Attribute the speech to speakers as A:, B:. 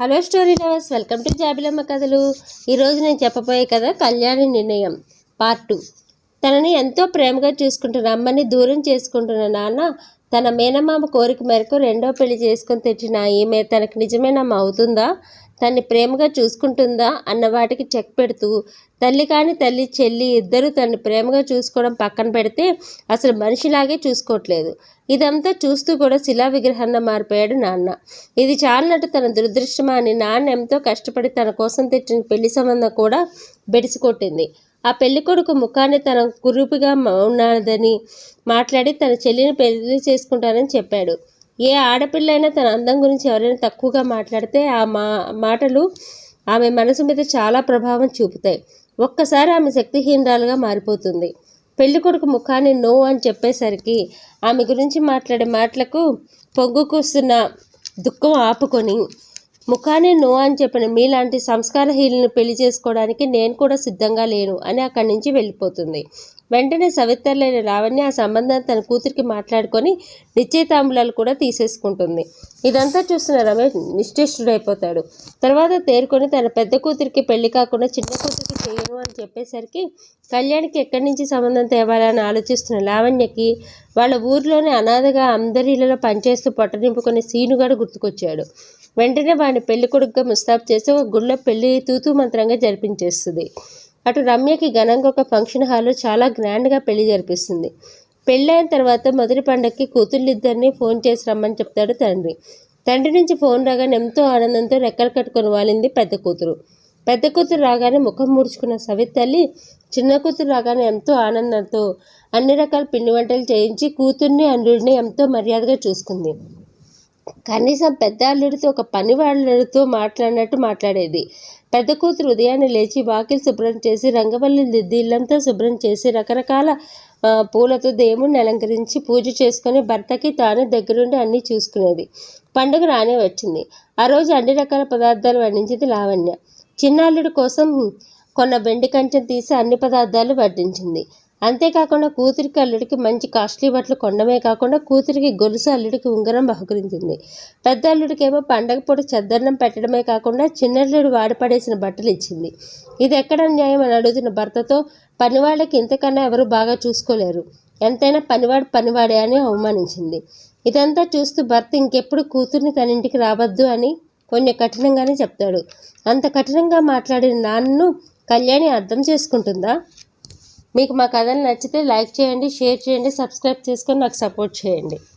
A: Hello story lovers welcome to Jabilamma Kathalu. ఈరోజు నేను చెప్పబోయే కథ కళ్యాణి నిర్ణయం పార్ట్ టూ. తనని ఎంతో ప్రేమగా చూసుకుంటున్న అమ్మని దూరం చేసుకుంటున్న నాన్న తన మేనమామ కోరిక మేరకు రెండో పెళ్ళి చేసుకొని తెచ్చిన ఈమె తనకు నిజమేనమ్మ అవుతుందా? తన్ని ప్రేమగా చూసుకుంటుందా అన్న వాటికి చెక్ పెడుతూ తల్లి కాని తల్లి చెల్లి ఇద్దరు తన్ని ప్రేమగా చూసుకోవడం పక్కన పెడితే అసలు మనిషిలాగే చూసుకోవట్లేదు. ఇదంతా చూస్తూ కూడా శిలా విగ్రహాన్ని మారిపోయాడు నాన్న. ఇది చాలినట్టు తన దురదృష్టమా అని నాన్న ఎంతో కష్టపడి తన కోసం తెచ్చిన పెళ్ళి సంబంధం కూడా బెడిసికొట్టింది. ఆ పెళ్ళి కొడుకు ముఖాన్ని తన కురుపుగా ఉన్నదని మాట్లాడి తన చెల్లిని పెళ్ళి చేసుకుంటానని చెప్పాడు. ఏ ఆడపిల్లైనా తన అందం గురించి ఎవరైనా తక్కువగా మాట్లాడితే ఆ మా మాటలు ఆమె మనసు మీద చాలా ప్రభావం చూపుతాయి. ఒక్కసారి ఆమె శక్తిహీనరాలుగా మారిపోతుంది. పెళ్ళి కొడుకు ముఖాన్ని నో అని చెప్పేసరికి ఆమె గురించి మాట్లాడే మాటలకు పొంగుకొస్తున్న దుఃఖం ఆపుకొని ముఖాన్ని నో అని చెప్పిన మీలాంటి సంస్కారహీనులను పెళ్ళి చేసుకోవడానికి నేను కూడా సిద్ధంగా లేను అని అక్కడి నుంచి వెళ్ళిపోతుంది. వెంటనే సవితర్లైన లావణ్య ఆ సంబంధాన్ని తన కూతురికి మాట్లాడుకొని నిశ్చయితాంబులాలు కూడా తీసేసుకుంటుంది. ఇదంతా చూసిన రమేష్ నిశ్చేష్టుడైపోతాడు. తర్వాత తేరుకొని తన పెద్ద కూతురికి పెళ్ళి కాకుండా చిన్న కూతురికి చేయను అని చెప్పేసరికి కళ్యాణ్కి ఎక్కడి నుంచి సంబంధం తేవాలని ఆలోచిస్తున్న లావణ్యకి వాళ్ళ ఊర్లోనే అనాథగా అందరి ఇళ్ళలో పనిచేస్తూ పొట్ట నింపుకునే సీనుగాడు గుర్తుకొచ్చాడు. వెంటనే వాడిని పెళ్ళి కొడుకుగా ముస్తాబ్ చేసి ఒక గుళ్ళో పెళ్ళి తూతూ మంత్రంగా జరిపించేస్తుంది. అటు రమ్యకి ఘనంగా ఒక ఫంక్షన్ హాల్లో చాలా గ్రాండ్గా పెళ్ళి జరిపిస్తుంది. పెళ్ళైన తర్వాత మొదటి పండగకి కూతుళ్ళిద్దరిని ఫోన్ చేసి రమ్మని చెప్తాడు తండ్రి. తండ్రి నుంచి ఫోన్ రాగానే ఎంతో ఆనందంతో రెక్కలు కట్టుకొని వాలింది పెద్ద కూతురు. పెద్ద కూతురు రాగానే ముఖం ముడుచుకున్న సవిత్ తల్లి చిన్న కూతురు రాగానే ఎంతో ఆనందంతో అన్ని రకాల పిండి వంటలు చేయించి కూతుర్ని అల్లుడిని ఎంతో మర్యాదగా చూసుకుంది. కనీసం పెద్ద అల్లుడితో ఒక పనివాళ్ళతో మాట్లాడినట్టు మాట్లాడేది. పెద్ద కూతురు ఉదయాన్నే లేచి వాకిలు శుభ్రం చేసి రంగవల్లి దిద్ది ఇల్లంతా శుభ్రం చేసి రకరకాల పూలతో దేవుణ్ణి అలంకరించి పూజ చేసుకొని భర్తకి తాను దగ్గరుండి అన్నీ చూసుకునేది. పండుగ రానే వచ్చింది. ఆ రోజు అన్ని రకాల పదార్థాలు వడ్డించింది లావణ్య. చిన్నాల్లుడి కోసం కొన్న వెండి కంచెం తీసి అన్ని పదార్థాలు వడ్డించింది. అంతేకాకుండా కూతురికి అల్లుడికి మంచి కాస్ట్లీ బట్టలు కొండమే కాకుండా కూతురికి గొలుసు అల్లుడికి ఉంగరం బహుకరించింది. పెద్ద అల్లుడికేమో పండగ పూట చద్దన్నం పెట్టడమే కాకుండా చిన్నల్లుడు వాడిపడేసిన బట్టలు ఇచ్చింది. ఇది ఎక్కడ న్యాయం అని అడుగుతున్న భర్తతో పనివాళ్ళకి ఇంతకన్నా ఎవరు బాగా చూసుకోలేరు. ఎంతైనా పనివాడు పనివాడే అని అవమానించింది. ఇదంతా చూస్తూ భర్త ఇంకెప్పుడు కూతుర్ని తన ఇంటికి రావద్దు అని కొన్ని కఠినంగానే చెప్తాడు. అంత కఠినంగా మాట్లాడిన నాన్నను కళ్యాణి అర్థం చేసుకుంటుందా? మీకు మా కథలు నచ్చితే లైక్ చేయండి షేర్ చేయండి సబ్స్క్రైబ్ చేసుకొని నాకు సపోర్ట్ చేయండి.